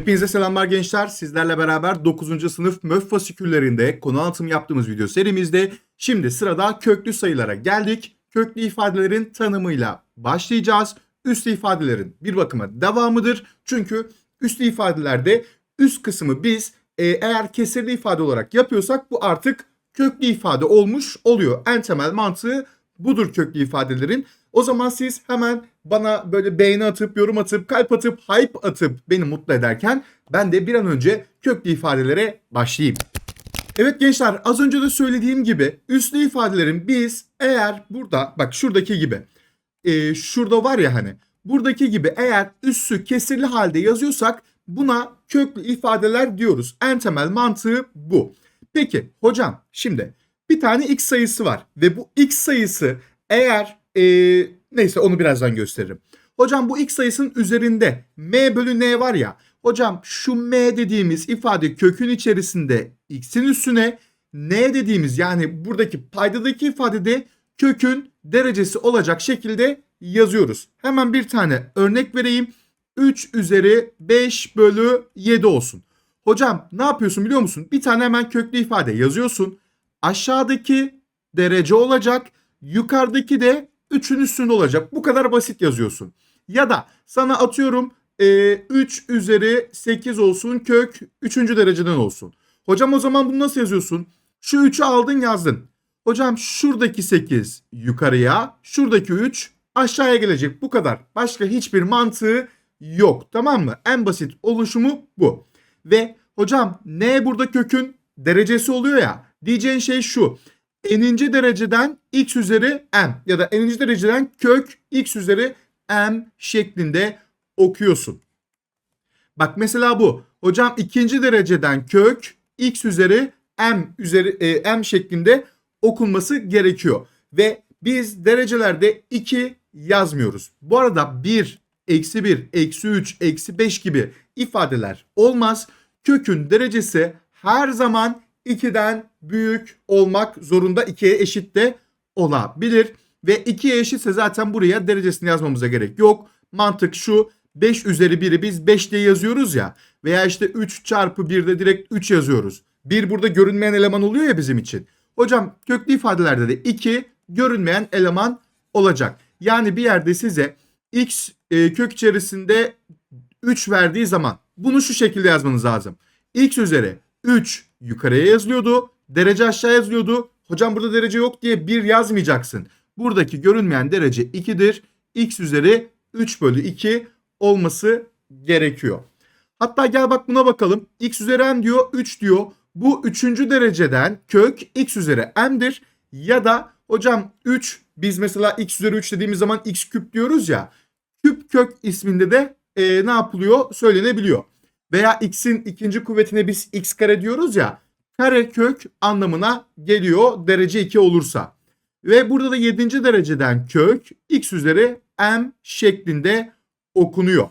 Hepinize selamlar gençler. Sizlerle beraber 9. sınıf MÖF fasiküllerinde konu anlatım yaptığımız video serimizde şimdi sırada köklü sayılara geldik. Köklü ifadelerin tanımıyla başlayacağız. Üslü ifadelerin bir bakıma devamıdır. Çünkü üslü ifadelerde üst kısmı biz e, eğer kesirli ifade olarak yapıyorsak bu artık köklü ifade olmuş oluyor. En temel mantığı budur köklü ifadelerin. O zaman siz hemen bana böyle beğeni atıp, yorum atıp, kalp atıp, hype atıp beni mutlu ederken ben de bir an önce köklü ifadelere başlayayım. Evet gençler az önce de söylediğim gibi üslü ifadelerin biz eğer burada bak şuradaki gibi e, şurada var ya hani buradaki gibi eğer üssü kesirli halde yazıyorsak buna köklü ifadeler diyoruz. En temel mantığı bu. Peki hocam şimdi bir tane x sayısı var ve bu x sayısı eğer e, neyse onu birazdan gösteririm. Hocam bu x sayısının üzerinde m bölü n var ya. Hocam şu m dediğimiz ifade kökün içerisinde x'in üstüne n dediğimiz yani buradaki paydadaki ifadede kökün derecesi olacak şekilde yazıyoruz. Hemen bir tane örnek vereyim. 3 üzeri 5 bölü 7 olsun. Hocam ne yapıyorsun biliyor musun? Bir tane hemen köklü ifade yazıyorsun. Aşağıdaki derece olacak. Yukarıdaki de 3'ün üstünde olacak. Bu kadar basit yazıyorsun. Ya da sana atıyorum e, 3 üzeri 8 olsun kök 3. dereceden olsun. Hocam o zaman bunu nasıl yazıyorsun? Şu 3'ü aldın yazdın. Hocam şuradaki 8 yukarıya, şuradaki 3 aşağıya gelecek. Bu kadar. Başka hiçbir mantığı yok. Tamam mı? En basit oluşumu bu. Ve hocam n burada kökün derecesi oluyor ya. Diyeceğin şey şu. N'inci dereceden x üzeri m ya da n'inci dereceden kök x üzeri m şeklinde okuyorsun. Bak mesela bu. Hocam ikinci dereceden kök x üzeri m üzeri e, m şeklinde okunması gerekiyor. Ve biz derecelerde 2 yazmıyoruz. Bu arada 1, eksi 1, eksi 3, eksi 5 gibi ifadeler olmaz. Kökün derecesi her zaman 2'den büyük olmak zorunda 2'ye eşit de olabilir. Ve 2'ye eşitse zaten buraya derecesini yazmamıza gerek yok. Mantık şu 5 üzeri 1'i biz 5 diye yazıyoruz ya. Veya işte 3 çarpı 1'de direkt 3 yazıyoruz. 1 burada görünmeyen eleman oluyor ya bizim için. Hocam köklü ifadelerde de 2 görünmeyen eleman olacak. Yani bir yerde size x e, kök içerisinde 3 verdiği zaman bunu şu şekilde yazmanız lazım. x üzeri 3 yukarıya yazılıyordu. Derece aşağı yazılıyordu. Hocam burada derece yok diye 1 yazmayacaksın. Buradaki görünmeyen derece 2'dir. x üzeri 3 bölü 2 olması gerekiyor. Hatta gel bak buna bakalım. x üzeri m diyor 3 diyor. Bu 3. dereceden kök x üzeri m'dir. Ya da hocam 3 biz mesela x üzeri 3 dediğimiz zaman x küp diyoruz ya. Küp kök isminde de e, ne yapılıyor söylenebiliyor. Veya x'in ikinci kuvvetine biz x kare diyoruz ya. Kare kök anlamına geliyor derece 2 olursa. Ve burada da 7. dereceden kök x üzeri m şeklinde okunuyor.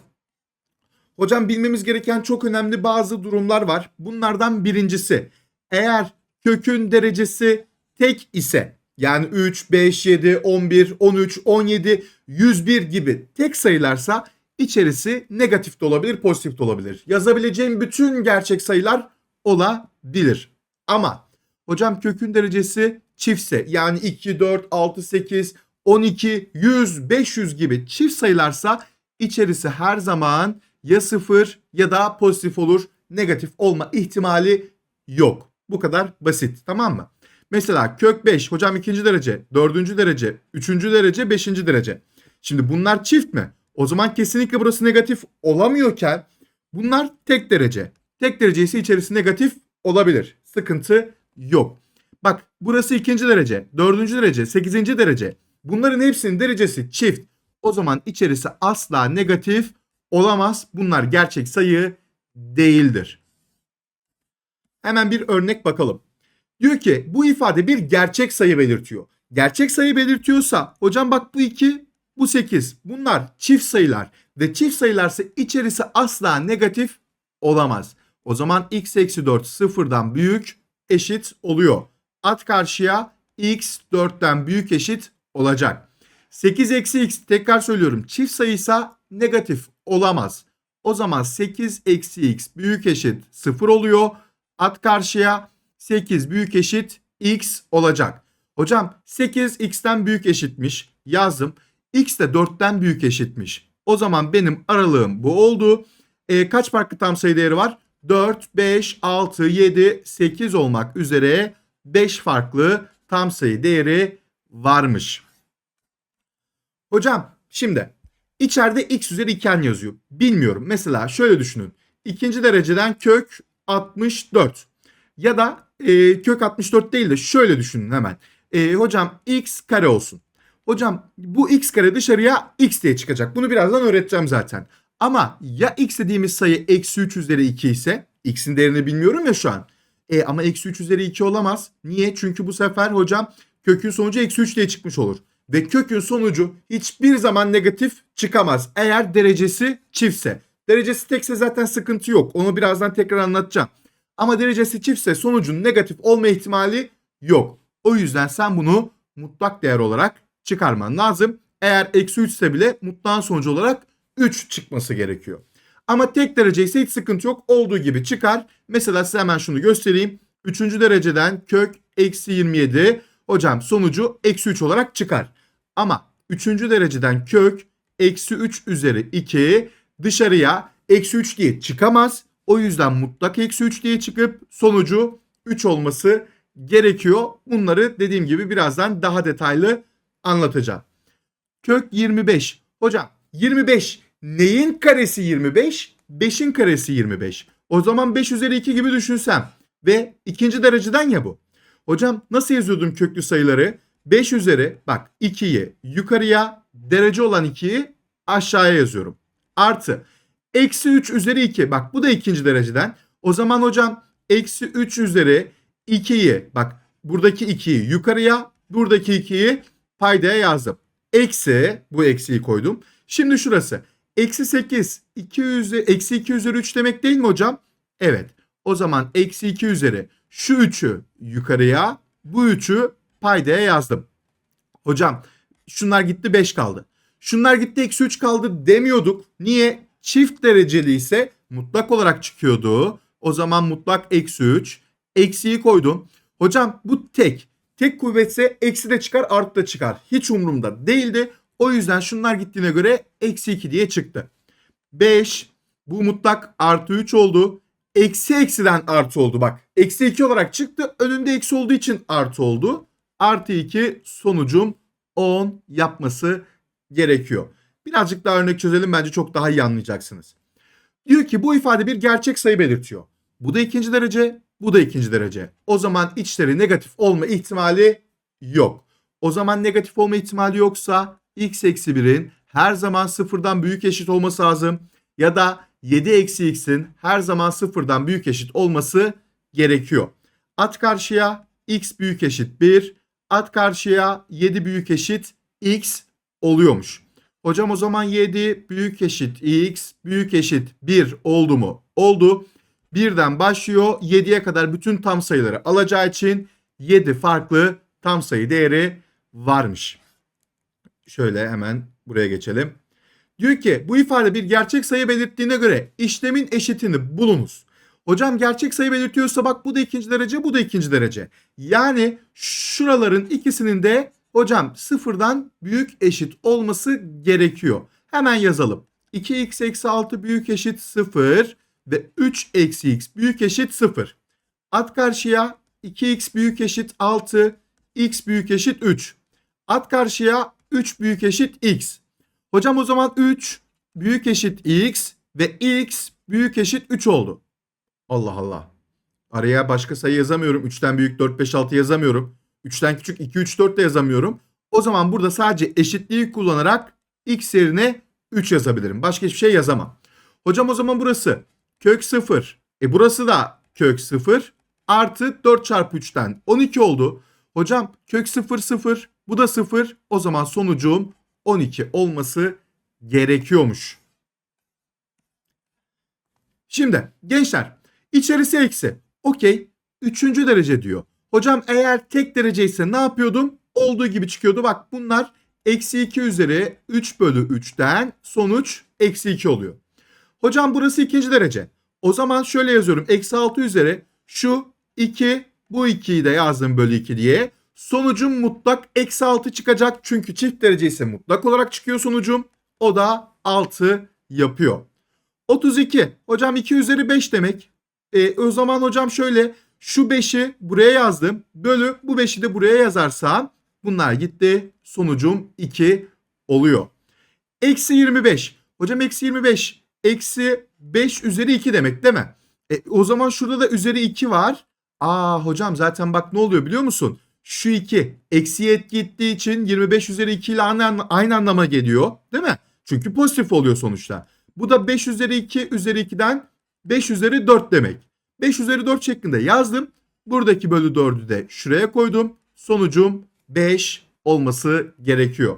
Hocam bilmemiz gereken çok önemli bazı durumlar var. Bunlardan birincisi eğer kökün derecesi tek ise yani 3, 5, 7, 11, 13, 17, 101 gibi tek sayılarsa içerisi negatif de olabilir, pozitif de olabilir. Yazabileceğim bütün gerçek sayılar olabilir. Ama hocam kökün derecesi çiftse yani 2, 4, 6, 8, 12, 100, 500 gibi çift sayılarsa içerisi her zaman ya sıfır ya da pozitif olur. Negatif olma ihtimali yok. Bu kadar basit tamam mı? Mesela kök 5 hocam ikinci derece, dördüncü derece, üçüncü derece, beşinci derece. Şimdi bunlar çift mi? O zaman kesinlikle burası negatif olamıyorken bunlar tek derece. Tek derece ise içerisi negatif olabilir. Sıkıntı yok. Bak burası ikinci derece, dördüncü derece, sekizinci derece. Bunların hepsinin derecesi çift. O zaman içerisi asla negatif olamaz. Bunlar gerçek sayı değildir. Hemen bir örnek bakalım. Diyor ki bu ifade bir gerçek sayı belirtiyor. Gerçek sayı belirtiyorsa hocam bak bu 2 bu 8 bunlar çift sayılar ve çift sayılarsa içerisi asla negatif olamaz. O zaman x eksi 4 sıfırdan büyük eşit oluyor. At karşıya x 4'ten büyük eşit olacak. 8 eksi x tekrar söylüyorum çift sayıysa negatif olamaz. O zaman 8 eksi x büyük eşit 0 oluyor. At karşıya 8 büyük eşit x olacak. Hocam 8 x'ten büyük eşitmiş yazdım. X de 4'ten büyük eşitmiş. O zaman benim aralığım bu oldu. E, kaç farklı tam sayı değeri var? 4, 5, 6, 7, 8 olmak üzere 5 farklı tam sayı değeri varmış. Hocam şimdi içeride x üzeri 2n yazıyor. Bilmiyorum. Mesela şöyle düşünün. İkinci dereceden kök 64. Ya da e, kök 64 değil de şöyle düşünün hemen. E, hocam x kare olsun. Hocam bu x kare dışarıya x diye çıkacak. Bunu birazdan öğreteceğim zaten. Ama ya x dediğimiz sayı eksi 3 üzeri 2 ise x'in değerini bilmiyorum ya şu an. E, ama eksi 3 üzeri 2 olamaz. Niye? Çünkü bu sefer hocam kökün sonucu eksi 3 diye çıkmış olur. Ve kökün sonucu hiçbir zaman negatif çıkamaz. Eğer derecesi çiftse. Derecesi tekse zaten sıkıntı yok. Onu birazdan tekrar anlatacağım. Ama derecesi çiftse sonucun negatif olma ihtimali yok. O yüzden sen bunu mutlak değer olarak çıkarman lazım. Eğer eksi 3 ise bile mutlağın sonucu olarak 3 çıkması gerekiyor. Ama tek derece ise hiç sıkıntı yok. Olduğu gibi çıkar. Mesela size hemen şunu göstereyim. Üçüncü dereceden kök eksi 27. Hocam sonucu eksi 3 olarak çıkar. Ama üçüncü dereceden kök eksi 3 üzeri 2 dışarıya eksi 3 diye çıkamaz. O yüzden mutlak eksi 3 diye çıkıp sonucu 3 olması gerekiyor. Bunları dediğim gibi birazdan daha detaylı anlatacağım. Kök 25. Hocam 25 neyin karesi 25? 5'in karesi 25. O zaman 5 üzeri 2 gibi düşünsem ve ikinci dereceden ya bu. Hocam nasıl yazıyordum köklü sayıları? 5 üzeri bak 2'yi yukarıya derece olan 2'yi aşağıya yazıyorum. Artı eksi 3 üzeri 2 bak bu da ikinci dereceden. O zaman hocam eksi 3 üzeri 2'yi bak buradaki 2'yi yukarıya buradaki 2'yi paydaya yazdım. Eksi bu eksiyi koydum. Şimdi şurası eksi 8 2 üzeri, eksi 2 üzeri 3 demek değil mi hocam? Evet. O zaman eksi 2 üzeri şu 3'ü yukarıya bu 3'ü paydaya yazdım. Hocam şunlar gitti 5 kaldı. Şunlar gitti eksi 3 kaldı demiyorduk. Niye? Çift dereceli ise mutlak olarak çıkıyordu. O zaman mutlak eksi 3. Eksiyi koydum. Hocam bu tek. Tek kuvvetse eksi de çıkar artı da çıkar. Hiç umurumda değildi. O yüzden şunlar gittiğine göre eksi 2 diye çıktı. 5 bu mutlak artı 3 oldu. Eksi eksiden artı oldu bak. Eksi 2 olarak çıktı. Önünde eksi olduğu için artı oldu. Artı 2 sonucum 10 yapması gerekiyor. Birazcık daha örnek çözelim bence çok daha iyi anlayacaksınız. Diyor ki bu ifade bir gerçek sayı belirtiyor. Bu da ikinci derece, bu da ikinci derece. O zaman içleri negatif olma ihtimali yok. O zaman negatif olma ihtimali yoksa x eksi 1'in her zaman sıfırdan büyük eşit olması lazım. Ya da 7 eksi x'in her zaman sıfırdan büyük eşit olması gerekiyor. At karşıya x büyük eşit 1. At karşıya 7 büyük eşit x oluyormuş. Hocam o zaman 7 büyük eşit x büyük eşit 1 oldu mu? Oldu. Birden başlıyor 7'ye kadar bütün tam sayıları alacağı için 7 farklı tam sayı değeri varmış. Şöyle hemen buraya geçelim. Diyor ki bu ifade bir gerçek sayı belirttiğine göre işlemin eşitini bulunuz. Hocam gerçek sayı belirtiyorsa bak bu da ikinci derece bu da ikinci derece. Yani şuraların ikisinin de hocam sıfırdan büyük eşit olması gerekiyor. Hemen yazalım. 2x eksi 6 büyük eşit 0 ve 3 eksi x büyük eşit 0. At karşıya 2x büyük eşit 6, x büyük eşit 3. At karşıya 3 büyük eşit x. Hocam o zaman 3 büyük eşit x ve x büyük eşit 3 oldu. Allah Allah. Araya başka sayı yazamıyorum. 3'ten büyük 4, 5, 6 yazamıyorum. 3'ten küçük 2, 3, 4 de yazamıyorum. O zaman burada sadece eşitliği kullanarak x yerine 3 yazabilirim. Başka hiçbir şey yazamam. Hocam o zaman burası kök 0. E burası da kök 0 artı 4 çarpı 3'ten 12 oldu. Hocam kök 0 0 bu da 0. O zaman sonucum 12 olması gerekiyormuş. Şimdi gençler içerisi eksi. Okey. Üçüncü derece diyor. Hocam eğer tek derece ise ne yapıyordum? Olduğu gibi çıkıyordu. Bak bunlar eksi 2 üzeri 3 bölü 3'ten sonuç eksi 2 oluyor. Hocam burası ikinci derece. O zaman şöyle yazıyorum. Eksi 6 üzeri şu 2 bu 2'yi de yazdım bölü 2 diye. Sonucum mutlak eksi 6 çıkacak. Çünkü çift derece ise mutlak olarak çıkıyor sonucum. O da 6 yapıyor. 32. Hocam 2 üzeri 5 demek. E, o zaman hocam şöyle şu 5'i buraya yazdım. Bölü bu 5'i de buraya yazarsam bunlar gitti. Sonucum 2 oluyor. Eksi 25. Hocam eksi 25. Eksi 5 üzeri 2 demek değil mi? E, o zaman şurada da üzeri 2 var. Aa hocam zaten bak ne oluyor biliyor musun? Şu 2 eksiye etki gittiği için 25 üzeri 2 ile aynı, aynı anlama geliyor. Değil mi? Çünkü pozitif oluyor sonuçta. Bu da 5 üzeri 2 üzeri 2'den 5 üzeri 4 demek. 5 üzeri 4 şeklinde yazdım. Buradaki bölü 4'ü de şuraya koydum. Sonucum 5 olması gerekiyor.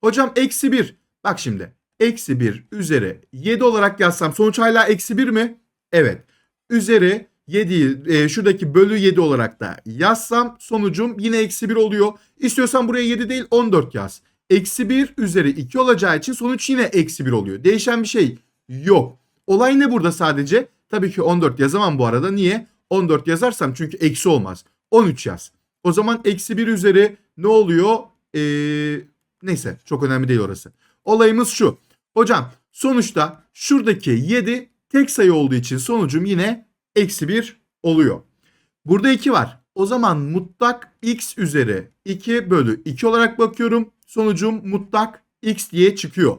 Hocam eksi 1. Bak şimdi. Eksi 1 üzeri 7 olarak yazsam sonuç hala eksi 1 mi? Evet. Üzeri 7 e, şuradaki bölü 7 olarak da yazsam sonucum yine eksi 1 oluyor. İstiyorsan buraya 7 değil 14 yaz. Eksi 1 üzeri 2 olacağı için sonuç yine eksi 1 oluyor. Değişen bir şey yok. Olay ne burada sadece? Tabii ki 14 yazamam bu arada. Niye? 14 yazarsam çünkü eksi olmaz. 13 yaz. O zaman eksi 1 üzeri ne oluyor? Ee, neyse çok önemli değil orası. Olayımız şu. Hocam sonuçta şuradaki 7 tek sayı olduğu için sonucum yine eksi 1 oluyor. Burada 2 var. O zaman mutlak x üzeri 2 bölü 2 olarak bakıyorum. Sonucum mutlak x diye çıkıyor.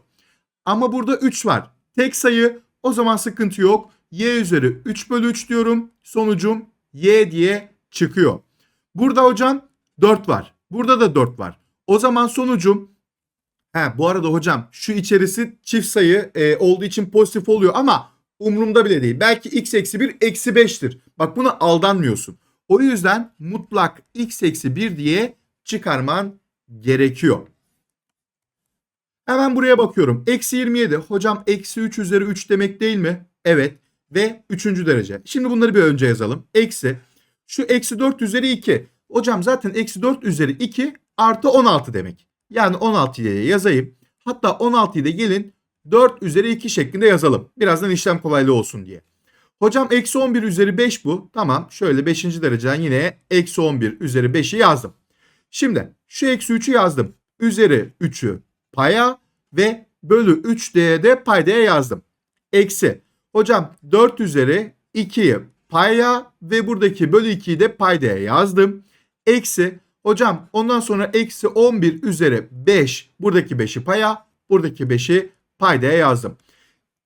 Ama burada 3 var. Tek sayı o zaman sıkıntı yok. y üzeri 3 bölü 3 diyorum. Sonucum y diye çıkıyor. Burada hocam 4 var. Burada da 4 var. O zaman sonucum He, bu arada hocam şu içerisi çift sayı e, olduğu için pozitif oluyor ama umurumda bile değil. Belki x eksi 1 eksi 5'tir. Bak buna aldanmıyorsun. O yüzden mutlak x eksi 1 diye çıkarman gerekiyor. Hemen buraya bakıyorum. Eksi 27. Hocam eksi 3 üzeri 3 demek değil mi? Evet. Ve 3. derece. Şimdi bunları bir önce yazalım. Eksi. Şu eksi 4 üzeri 2. Hocam zaten eksi 4 üzeri 2 artı 16 demek. Yani 16'yı yazayım. Hatta 16'yı da gelin 4 üzeri 2 şeklinde yazalım. Birazdan işlem kolaylığı olsun diye. Hocam eksi 11 üzeri 5 bu. Tamam şöyle 5. dereceden yine eksi 11 üzeri 5'i yazdım. Şimdi şu eksi 3'ü yazdım. Üzeri 3'ü paya ve bölü 3d'ye de paydaya yazdım. Eksi. Hocam 4 üzeri 2'yi paya ve buradaki bölü 2'yi de paydaya yazdım. Eksi. Hocam ondan sonra eksi 11 üzeri 5. Buradaki 5'i paya. Buradaki 5'i paydaya yazdım.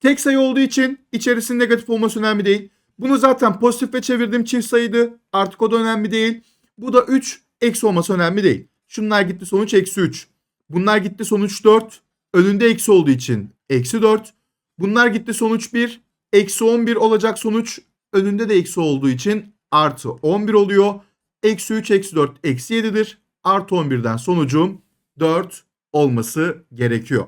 Tek sayı olduğu için içerisinin negatif olması önemli değil. Bunu zaten pozitife çevirdim çift sayıydı. Artık o da önemli değil. Bu da 3 eksi olması önemli değil. Şunlar gitti sonuç eksi 3. Bunlar gitti sonuç 4. Önünde eksi olduğu için eksi 4. Bunlar gitti sonuç 1. Eksi 11 olacak sonuç önünde de eksi olduğu için artı 11 oluyor. Eksi 3 eksi 4 eksi 7'dir. Artı 11'den sonucum 4 olması gerekiyor.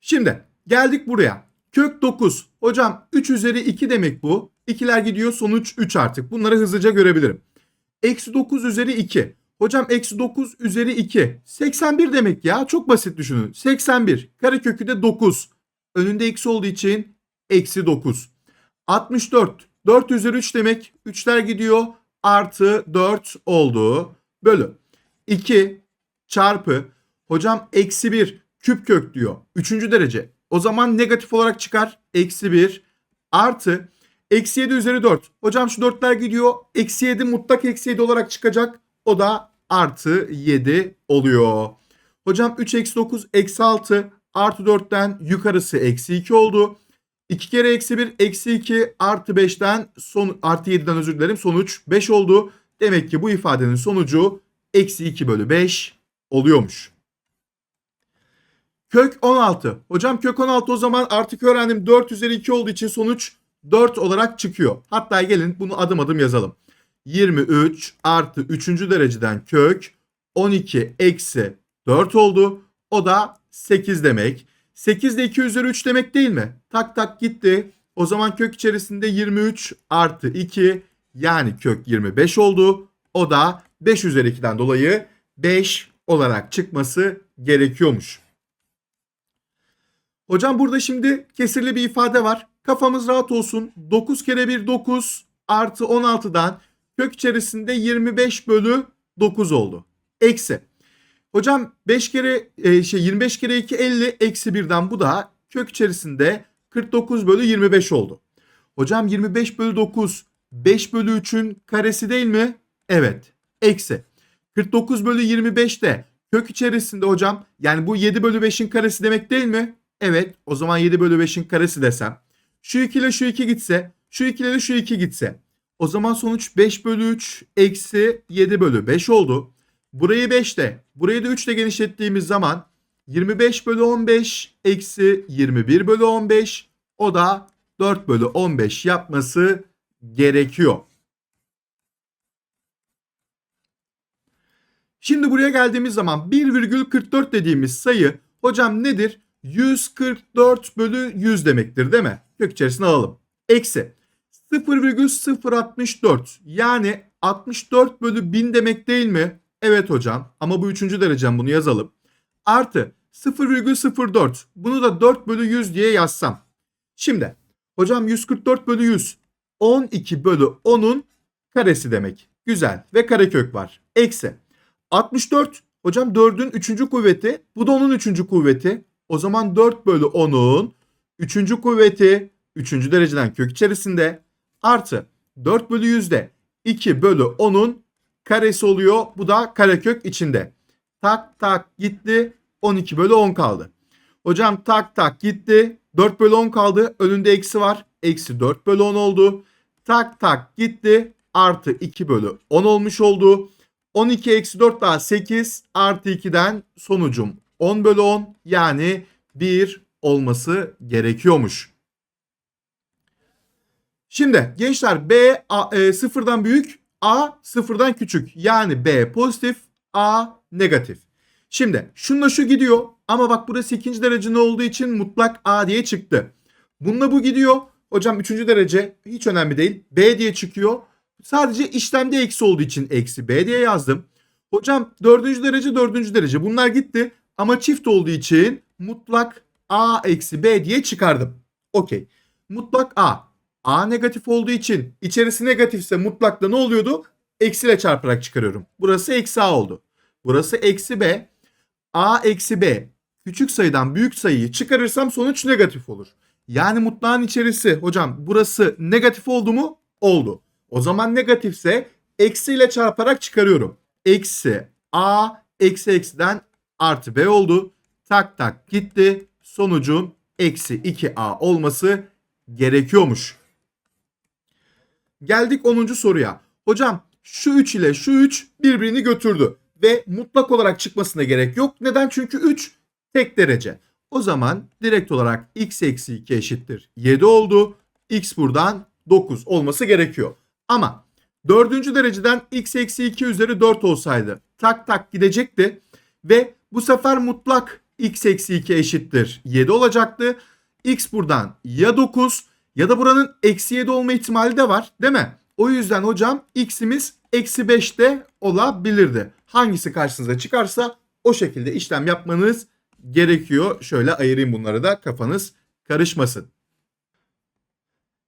Şimdi geldik buraya. Kök 9. Hocam 3 üzeri 2 demek bu. İkiler gidiyor sonuç 3 artık. Bunları hızlıca görebilirim. Eksi 9 üzeri 2. Hocam eksi 9 üzeri 2. 81 demek ya. Çok basit düşünün. 81. Karekökü de 9. Önünde eksi olduğu için eksi 9. 64. 4 üzeri 3 demek. 3'ler gidiyor. Artı 4 oldu. Bölü. 2 çarpı. Hocam eksi 1 küp kök diyor. 3. derece. O zaman negatif olarak çıkar. Eksi 1 artı. Eksi 7 üzeri 4. Hocam şu 4'ler gidiyor. Eksi 7 mutlak eksi 7 olarak çıkacak. O da artı 7 oluyor. Hocam 3 eksi 9 eksi 6 artı 4'ten yukarısı eksi 2 oldu. 2 kere eksi 1 eksi 2 artı 5'ten son, artı 7'den özür dilerim sonuç 5 oldu. Demek ki bu ifadenin sonucu eksi 2 bölü 5 oluyormuş. Kök 16. Hocam kök 16 o zaman artık öğrendim 4 üzeri 2 olduğu için sonuç 4 olarak çıkıyor. Hatta gelin bunu adım adım yazalım. 23 artı 3. dereceden kök 12 eksi 4 oldu. O da 8 demek. 8 de 2 üzeri 3 demek değil mi? Tak tak gitti. O zaman kök içerisinde 23 artı 2 yani kök 25 oldu. O da 5 üzeri 2'den dolayı 5 olarak çıkması gerekiyormuş. Hocam burada şimdi kesirli bir ifade var. Kafamız rahat olsun. 9 kere 1 9 artı 16'dan kök içerisinde 25 bölü 9 oldu. Eksi. Hocam 5 kere e, şey 25 kere 2 50 eksi 1'den bu da kök içerisinde 49 bölü 25 oldu. Hocam 25 bölü 9 5 bölü 3'ün karesi değil mi? Evet. Eksi. 49 bölü 25 de kök içerisinde hocam yani bu 7 bölü 5'in karesi demek değil mi? Evet. O zaman 7 bölü 5'in karesi desem. Şu 2 ile şu 2 gitse. Şu 2 ile şu 2 gitse. O zaman sonuç 5 bölü 3 eksi 7 bölü 5 oldu. Burayı 5 de burayı da 3 ile genişlettiğimiz zaman 25 bölü 15 eksi 21 bölü 15 o da 4 bölü 15 yapması gerekiyor. Şimdi buraya geldiğimiz zaman 1,44 dediğimiz sayı hocam nedir? 144 bölü 100 demektir değil mi? Kök içerisine alalım. Eksi 0,064 yani 64 bölü 1000 demek değil mi? Evet hocam ama bu üçüncü derecem bunu yazalım. Artı 0,04 bunu da 4 bölü 100 diye yazsam. Şimdi hocam 144 bölü 100 12 bölü 10'un karesi demek. Güzel ve karekök var. Eksi 64 hocam 4'ün 3. kuvveti bu da onun 3. kuvveti. O zaman 4 bölü 10'un 3. kuvveti 3. dereceden kök içerisinde artı 4 bölü 100'de 2 bölü 10'un karesi oluyor. Bu da karekök içinde. Tak tak gitti 12 bölü 10 kaldı. Hocam tak tak gitti 4 bölü 10 kaldı. Önünde eksi var. Eksi 4 bölü 10 oldu. Tak tak gitti artı 2 bölü 10 olmuş oldu. 12 eksi 4 daha 8 artı 2'den sonucum 10 bölü 10 yani 1 olması gerekiyormuş. Şimdi gençler B A, e, sıfırdan büyük A sıfırdan küçük yani B pozitif A negatif. Şimdi şunla şu gidiyor ama bak burası ikinci derecede olduğu için mutlak A diye çıktı. Bununla bu gidiyor. Hocam üçüncü derece hiç önemli değil. B diye çıkıyor. Sadece işlemde eksi olduğu için eksi B diye yazdım. Hocam dördüncü derece dördüncü derece bunlar gitti. Ama çift olduğu için mutlak A eksi B diye çıkardım. Okey. Mutlak A. A negatif olduğu için içerisi negatifse mutlakta ne oluyordu? Eksiyle çarparak çıkarıyorum. Burası eksi A oldu. Burası eksi B. A eksi B. Küçük sayıdan büyük sayıyı çıkarırsam sonuç negatif olur. Yani mutlağın içerisi hocam burası negatif oldu mu? Oldu. O zaman negatifse eksiyle çarparak çıkarıyorum. Eksi A eksi eksiden artı B oldu. Tak tak gitti. Sonucun eksi 2A olması gerekiyormuş. Geldik 10. soruya. Hocam şu 3 ile şu 3 birbirini götürdü. Ve mutlak olarak çıkmasına gerek yok. Neden? Çünkü 3 tek derece. O zaman direkt olarak x eksi 2 eşittir 7 oldu. x buradan 9 olması gerekiyor. Ama dördüncü dereceden x eksi 2 üzeri 4 olsaydı tak tak gidecekti. Ve bu sefer mutlak x eksi 2 eşittir 7 olacaktı. x buradan ya 9 ya da buranın eksi 7 olma ihtimali de var değil mi? O yüzden hocam x'imiz eksi 5'te olabilirdi. Hangisi karşınıza çıkarsa o şekilde işlem yapmanız gerekiyor. Şöyle ayırayım bunları da kafanız karışmasın.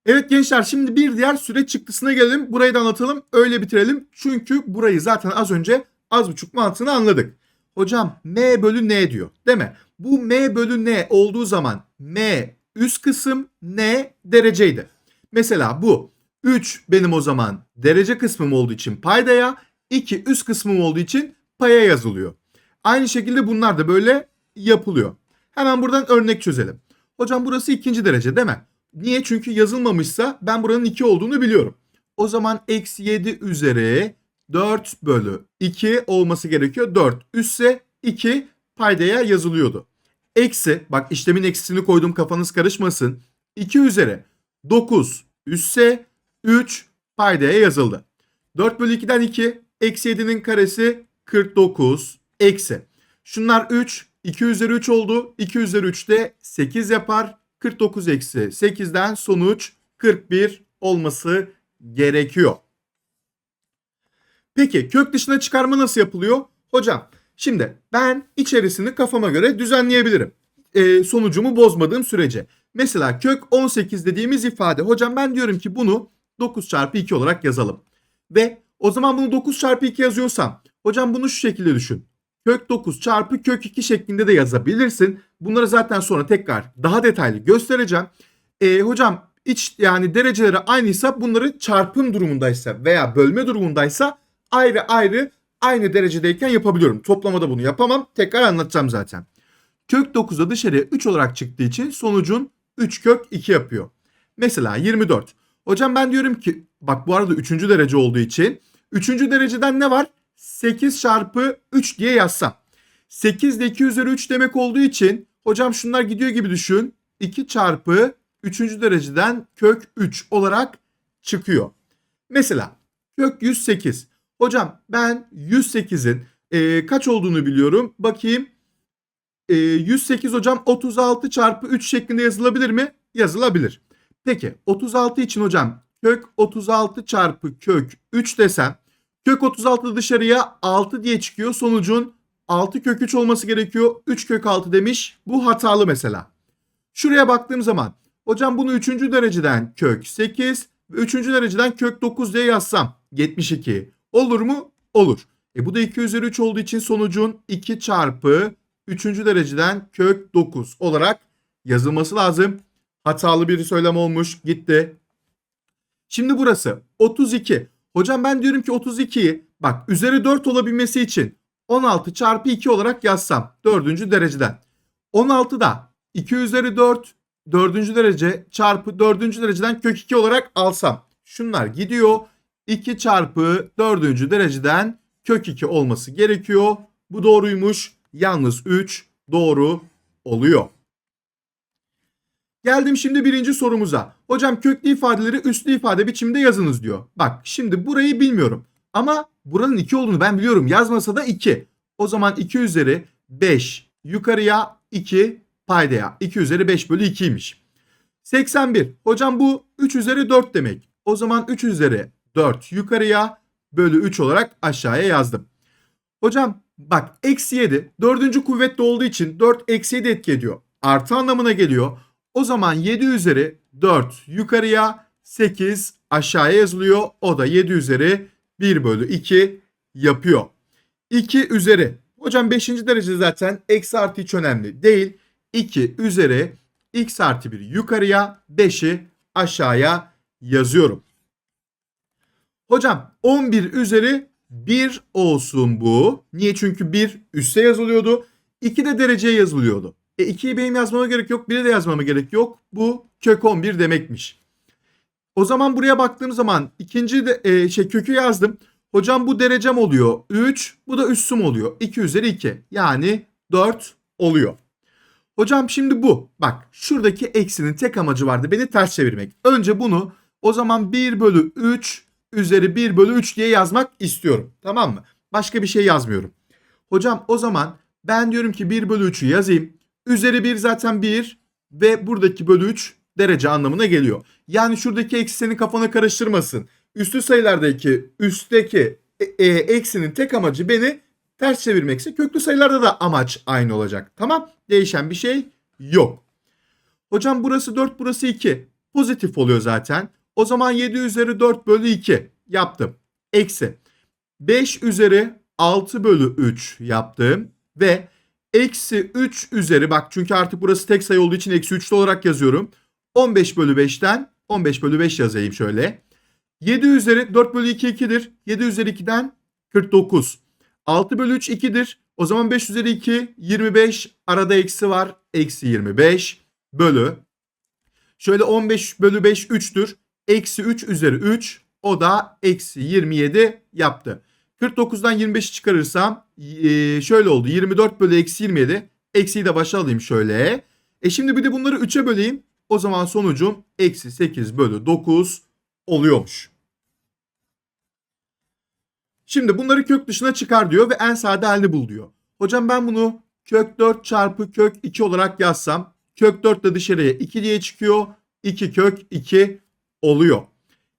Evet gençler şimdi bir diğer süreç çıktısına gelelim. Burayı da anlatalım. Öyle bitirelim. Çünkü burayı zaten az önce az buçuk mantığını anladık. Hocam m bölü n diyor değil mi? Bu m bölü n olduğu zaman m üst kısım n dereceydi. Mesela bu 3 benim o zaman derece kısmım olduğu için paydaya 2 üst kısmım olduğu için paya yazılıyor. Aynı şekilde bunlar da böyle yapılıyor. Hemen buradan örnek çözelim. Hocam burası ikinci derece değil mi? Niye? Çünkü yazılmamışsa ben buranın 2 olduğunu biliyorum. O zaman eksi 7 üzeri 4 bölü 2 olması gerekiyor. 4 üsse 2 paydaya yazılıyordu. Eksi bak işlemin eksisini koydum kafanız karışmasın. 2 üzeri 9 üsse 3 paydaya yazıldı. 4 bölü 2'den 2 eksi 7'nin karesi 49 eksi. Şunlar 3 2 üzeri 3 oldu. 2 üzeri 3 de 8 yapar. 49 eksi 8'den sonuç 41 olması gerekiyor. Peki kök dışına çıkarma nasıl yapılıyor? Hocam şimdi ben içerisini kafama göre düzenleyebilirim. e, sonucumu bozmadığım sürece. Mesela kök 18 dediğimiz ifade. Hocam ben diyorum ki bunu 9 çarpı 2 olarak yazalım. Ve o zaman bunu 9 çarpı 2 yazıyorsam hocam bunu şu şekilde düşün. Kök 9 çarpı kök 2 şeklinde de yazabilirsin. Bunları zaten sonra tekrar daha detaylı göstereceğim. E, hocam iç yani dereceleri aynıysa bunları çarpım durumundaysa veya bölme durumundaysa ayrı ayrı aynı derecedeyken yapabiliyorum. Toplamada bunu yapamam. Tekrar anlatacağım zaten. Kök 9'da dışarıya 3 olarak çıktığı için sonucun 3 kök 2 yapıyor. Mesela 24. Hocam ben diyorum ki bak bu arada 3. derece olduğu için 3. dereceden ne var? 8 çarpı 3 diye yazsam. 8 de 2 üzeri 3 demek olduğu için hocam şunlar gidiyor gibi düşün. 2 çarpı 3. dereceden kök 3 olarak çıkıyor. Mesela kök 108. Hocam ben 108'in e, kaç olduğunu biliyorum. Bakayım. E, 108 hocam 36 çarpı 3 şeklinde yazılabilir mi? Yazılabilir. Peki 36 için hocam kök 36 çarpı kök 3 desem kök 36 dışarıya 6 diye çıkıyor. Sonucun 6 kök 3 olması gerekiyor. 3 kök 6 demiş. Bu hatalı mesela. Şuraya baktığım zaman hocam bunu 3. dereceden kök 8 ve 3. dereceden kök 9 diye yazsam 72. Olur mu? Olur. E bu da 2 üzeri 3 olduğu için sonucun 2 çarpı 3. dereceden kök 9 olarak yazılması lazım. Hatalı bir söylem olmuş. Gitti. Şimdi burası 32. Hocam ben diyorum ki 32'yi bak üzeri 4 olabilmesi için 16 çarpı 2 olarak yazsam 4. dereceden. 16 da 2 üzeri 4 4. derece çarpı 4. dereceden kök 2 olarak alsam. Şunlar gidiyor. 2 çarpı 4. dereceden kök 2 olması gerekiyor. Bu doğruymuş. Yalnız 3 doğru oluyor. Geldim şimdi birinci sorumuza. Hocam köklü ifadeleri üslü ifade biçiminde yazınız diyor. Bak şimdi burayı bilmiyorum. Ama buranın 2 olduğunu ben biliyorum. Yazmasa da 2. O zaman 2 üzeri 5 yukarıya 2 paydaya. 2 üzeri 5 bölü 2'ymiş. 81. Hocam bu 3 üzeri 4 demek. O zaman 3 üzeri 4 yukarıya bölü 3 olarak aşağıya yazdım. Hocam bak eksi 7 dördüncü kuvvetli olduğu için 4 eksi 7 etki ediyor. Artı anlamına geliyor. O zaman 7 üzeri 4 yukarıya 8 aşağıya yazılıyor. O da 7 üzeri 1 bölü 2 yapıyor. 2 üzeri. Hocam 5. derece zaten eksi artı hiç önemli değil. 2 üzeri x artı 1 yukarıya 5'i aşağıya yazıyorum. Hocam 11 üzeri 1 olsun bu. Niye? Çünkü 1 üste yazılıyordu. 2 de dereceye yazılıyordu. E 2'yi benim yazmama gerek yok. 1'i de yazmama gerek yok. Bu kök 11 demekmiş. O zaman buraya baktığım zaman ikinci de, e, şey kökü yazdım. Hocam bu derecem oluyor 3. Bu da üssüm oluyor. 2 üzeri 2. Yani 4 oluyor. Hocam şimdi bu. Bak şuradaki eksinin tek amacı vardı. Beni ters çevirmek. Önce bunu o zaman 1 bölü 3 üzeri 1 bölü 3 diye yazmak istiyorum. Tamam mı? Başka bir şey yazmıyorum. Hocam o zaman ben diyorum ki 1 bölü 3'ü yazayım. Üzeri 1 zaten 1 ve buradaki bölü 3 derece anlamına geliyor. Yani şuradaki eksi senin kafana karıştırmasın. Üstü sayılardaki üstteki e, e, eksinin tek amacı beni ters çevirmekse köklü sayılarda da amaç aynı olacak. Tamam? Değişen bir şey yok. Hocam burası 4 burası 2. Pozitif oluyor zaten. O zaman 7 üzeri 4 bölü 2 yaptım. Eksi 5 üzeri 6 bölü 3 yaptım. Ve eksi 3 üzeri bak çünkü artık burası tek sayı olduğu için eksi 3'lü olarak yazıyorum. 15 bölü 5'ten 15 bölü 5 yazayım şöyle. 7 üzeri 4 bölü 2 2'dir. 7 üzeri 2'den 49. 6 bölü 3 2'dir. O zaman 5 üzeri 2 25 arada eksi var. Eksi 25 bölü. Şöyle 15 bölü 5 3'tür. Eksi 3 üzeri 3 o da eksi 27 yaptı. 49'dan 25'i çıkarırsam e, şöyle oldu. 24 bölü eksi 27. Eksiyi de başa alayım şöyle. E şimdi bir de bunları 3'e böleyim. O zaman sonucum eksi 8 bölü 9 oluyormuş. Şimdi bunları kök dışına çıkar diyor ve en sade halini bul diyor. Hocam ben bunu kök 4 çarpı kök 2 olarak yazsam kök 4 de dışarıya 2 diye çıkıyor. 2 kök 2 oluyor.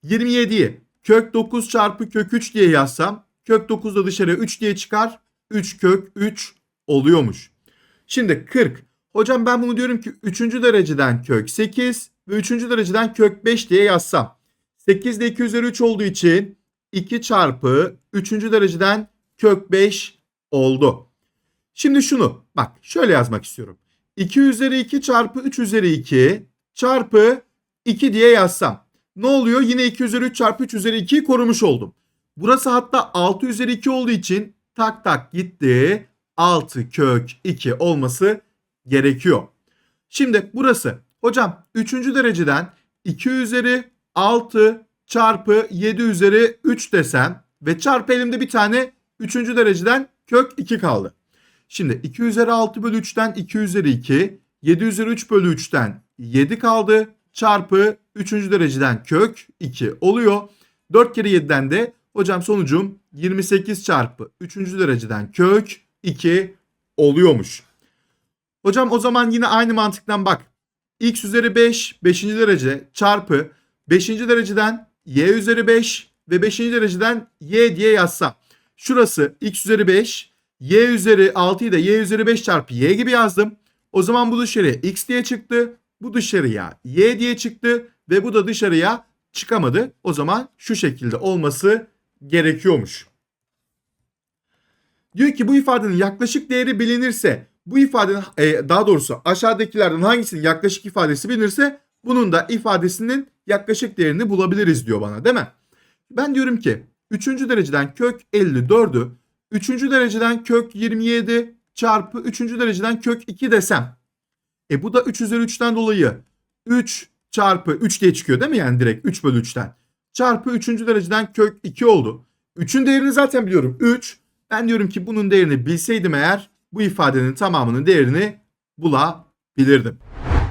27'yi kök 9 çarpı kök 3 diye yazsam kök 9 da dışarıya 3 diye çıkar. 3 kök 3 oluyormuş. Şimdi 40. Hocam ben bunu diyorum ki 3. dereceden kök 8 ve 3. dereceden kök 5 diye yazsam. 8 de 2 üzeri 3 olduğu için 2 çarpı 3. dereceden kök 5 oldu. Şimdi şunu bak şöyle yazmak istiyorum. 2 üzeri 2 çarpı 3 üzeri 2 çarpı 2 diye yazsam. Ne oluyor? Yine 2 üzeri 3 çarpı 3 üzeri 2'yi korumuş oldum. Burası hatta 6 üzeri 2 olduğu için tak tak gitti. 6 kök 2 olması gerekiyor. Şimdi burası hocam 3. dereceden 2 üzeri 6 çarpı 7 üzeri 3 desem ve çarpı elimde bir tane 3. dereceden kök 2 kaldı. Şimdi 2 üzeri 6 bölü 3'ten 2 üzeri 2, 7 üzeri 3 bölü 3'ten 7 kaldı. Çarpı 3. dereceden kök 2 oluyor. 4 kere 7'den de hocam sonucum 28 çarpı 3. dereceden kök 2 oluyormuş. Hocam o zaman yine aynı mantıktan bak. x üzeri 5 5. derece çarpı 5. dereceden y üzeri 5 ve 5. dereceden y diye yazsam. Şurası x üzeri 5, y üzeri 6'yı da y üzeri 5 çarpı y gibi yazdım. O zaman bu dışarıya x diye çıktı. Bu dışarıya y diye çıktı ve bu da dışarıya çıkamadı. O zaman şu şekilde olması gerekiyormuş. Diyor ki bu ifadenin yaklaşık değeri bilinirse bu ifadenin e, daha doğrusu aşağıdakilerden hangisinin yaklaşık ifadesi bilinirse bunun da ifadesinin yaklaşık değerini bulabiliriz diyor bana değil mi? Ben diyorum ki 3. dereceden kök 54'ü 3. dereceden kök 27 çarpı 3. dereceden kök 2 desem. E bu da 3 üzeri 3'ten dolayı 3 çarpı 3 diye çıkıyor değil mi yani direkt 3 bölü 3'ten. Çarpı 3. dereceden kök 2 oldu. 3'ün değerini zaten biliyorum 3. Ben diyorum ki bunun değerini bilseydim eğer bu ifadenin tamamının değerini bulabilirdim.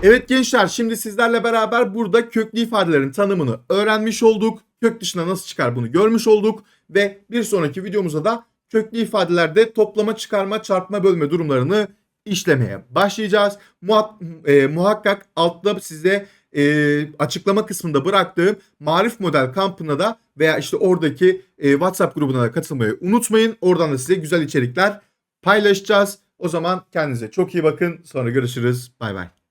Evet gençler şimdi sizlerle beraber burada köklü ifadelerin tanımını öğrenmiş olduk. Kök dışına nasıl çıkar bunu görmüş olduk. Ve bir sonraki videomuzda da köklü ifadelerde toplama, çıkarma, çarpma, bölme durumlarını işlemeye başlayacağız. Muhat, e, muhakkak altta size e, açıklama kısmında bıraktığım Marif Model kampına da veya işte oradaki e, WhatsApp grubuna da katılmayı unutmayın. Oradan da size güzel içerikler paylaşacağız. O zaman kendinize çok iyi bakın. Sonra görüşürüz. Bay bay.